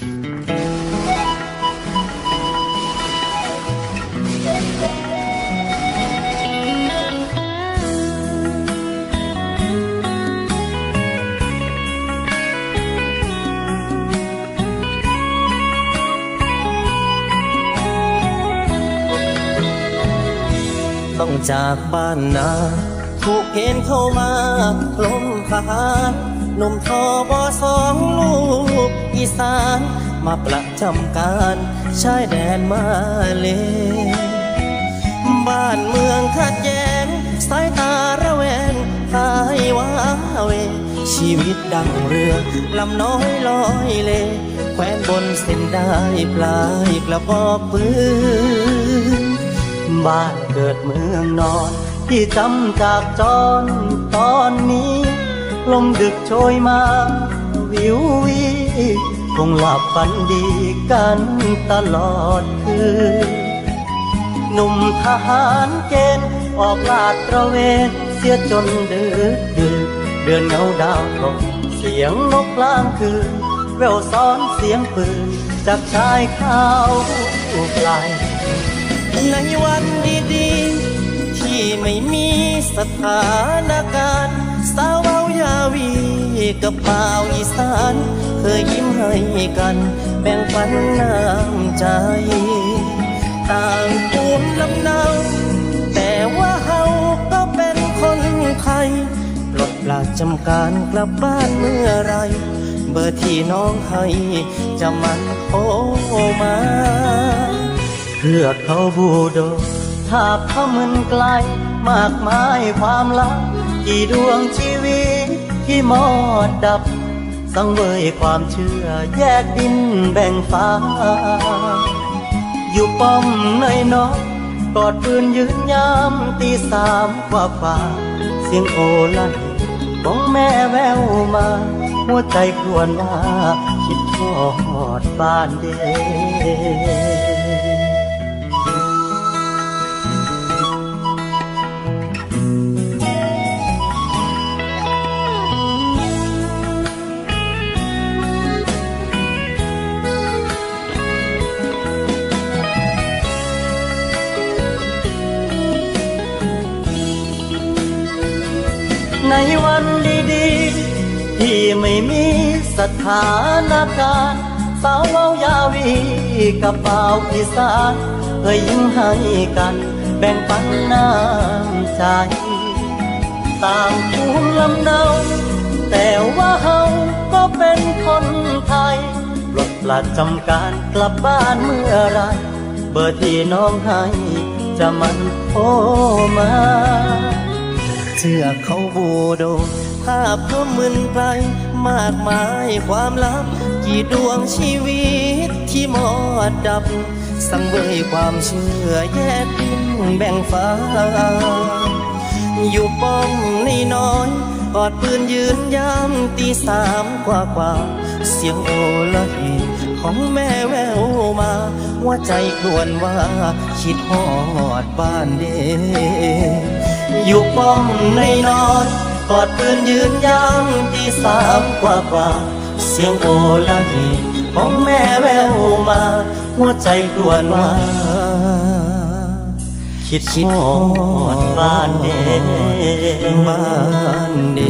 ต้องจากบ้านนาถูกเกณฑ์เข้ามาลมทหานมทอบอสองลูก สาน มาประจำการชายแดนมาเล บ้านเมืองขัดแย้ง สายตาระแวงหายว้าเว ชีวิตดังเรือลำน้อยลอยเลแควนบนเส้นได้ปลายกระบอกปืนบ้านเกิดเมืองนอนที่จำจากจรตอนนี้ ลมดึกโชยมา วิววี คงหลับฝันดีกันตลอดคืน หนุ่มทหารเกณฑ์ออกลาดตระเวนเสียจนดึกดึกเดือนเงาดาวตกเสียงนกกลางคืน แววซ้อนเสียงปืน จากชายข้าวไกลในวันดีๆ ที่ไม่มีสถานการณ์ กับเปล่าอีสาน เคยยิ้มให้กัน แบ่งปันน้ำใจ ต่างภูมิลำเนาแต่ว่าเฮาก็เป็นคนไทยปลดปลาจำการกลับบ้านเมื่อไร เบอร์ที่น้องให้ จะมันโทรมาเพื่อเขาบูโดถ้าพมึนไกล มากมายความลับ กี่ดวงชีวิต ที่มอดดับ สังเวยความเชื่อแยกดินแบ่งฟ้า อยู่ป้อมในนอยกอดปืนยืนยามตีสามกว่าฝ่าเสียงโอลั่นของแม่แววมา หัวใจครวญว่า คิดทอดบ้านเด้ ในวันดีๆ ที่ไม่มีสถานการณ์สาวเายาวีกับเป่าวอีสานเคยยิ้มให้กันแบ่งปันน้ำใจต่างภูมิลำเนาแต่ว่าเฮาก็เป็นคนไทยปลดปลัดจำการกลับบ้านเมื่อไร เบอร์ที่น้องให้จะมันโทรมา เชื่อเขาบูโด ภาพก็มึนไป มากมายความลับ กี่ดวงชีวิตที่หมอดดับ สังเวยความเชื่อแยกดินแบ่งฟ้า อยู่ป้องนี่น้อยกอดปืนยืนยามตีสามกว่ากว่า เสียงโอละเหของแม่แววมาว่าใจครวญว่า คิดฮอดบ้านเด้ อยู่ป้อมในนอนกอดปืนยืนยามที่สามกว่ากว่า เสียงโอละเหของแม่แววมา หัวใจกลวนว่าคิดฮอดบ้านเดบ้านเด